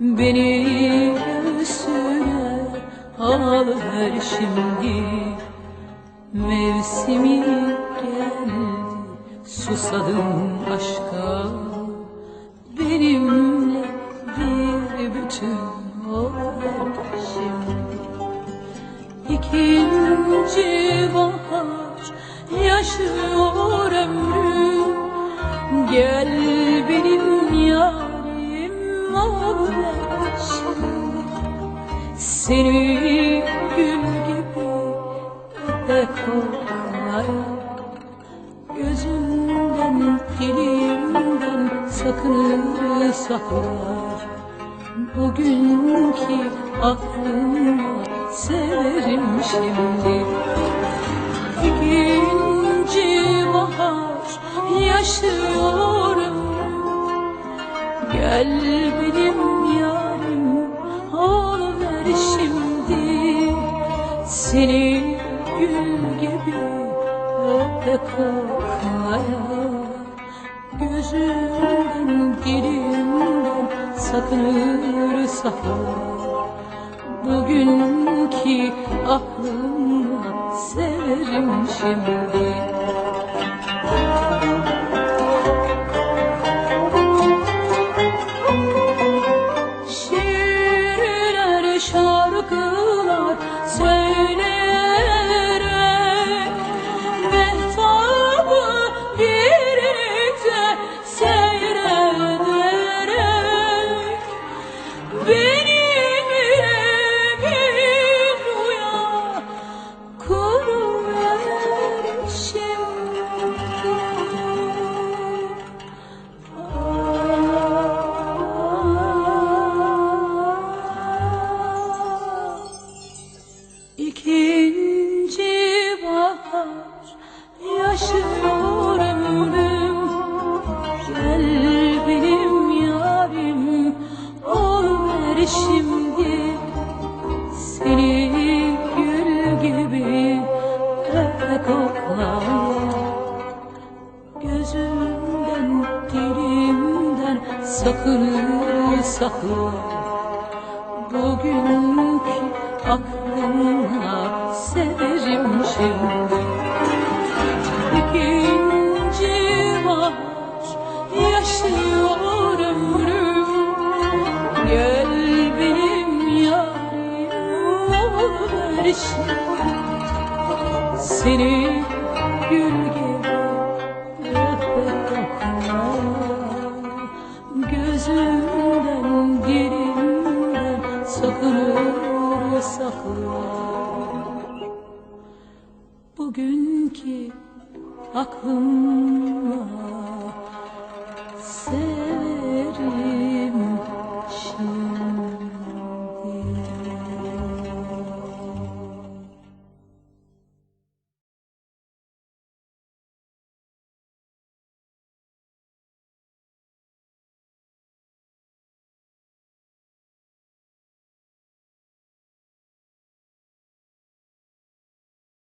Beni göğsüne al ver şimdi. Mevsimi geldi susadım aşka. Benimle bir bütün ol şimdi. İkinci bahar yaşıyor ömrüm. Gel şimdi Seni gül gibi de koklaya Gözümden dilimden sakınır saklar Bugünkü aklımla severim şimdi. İkinci bahar yaşıyor Seni gül gibi öpe koklaya Gözümden dilimden sakınır saklar Bugünkü aklımla severim şimdi. Şiirler, şarkılar İkinci bahar yaşıyor ömrüm Gel benim yarim ol ver şimdi. Seni gül gibi öpe koklaya Gözümden dilimden sakınır sakla Bugünkü aklımla severim şimdi. İkinci bahar yaşıyor ömrüm. Gel benim yarim ver şimdi Seni gül gibi Gözümden dilimden sakınır saklar bugün ki aklımla.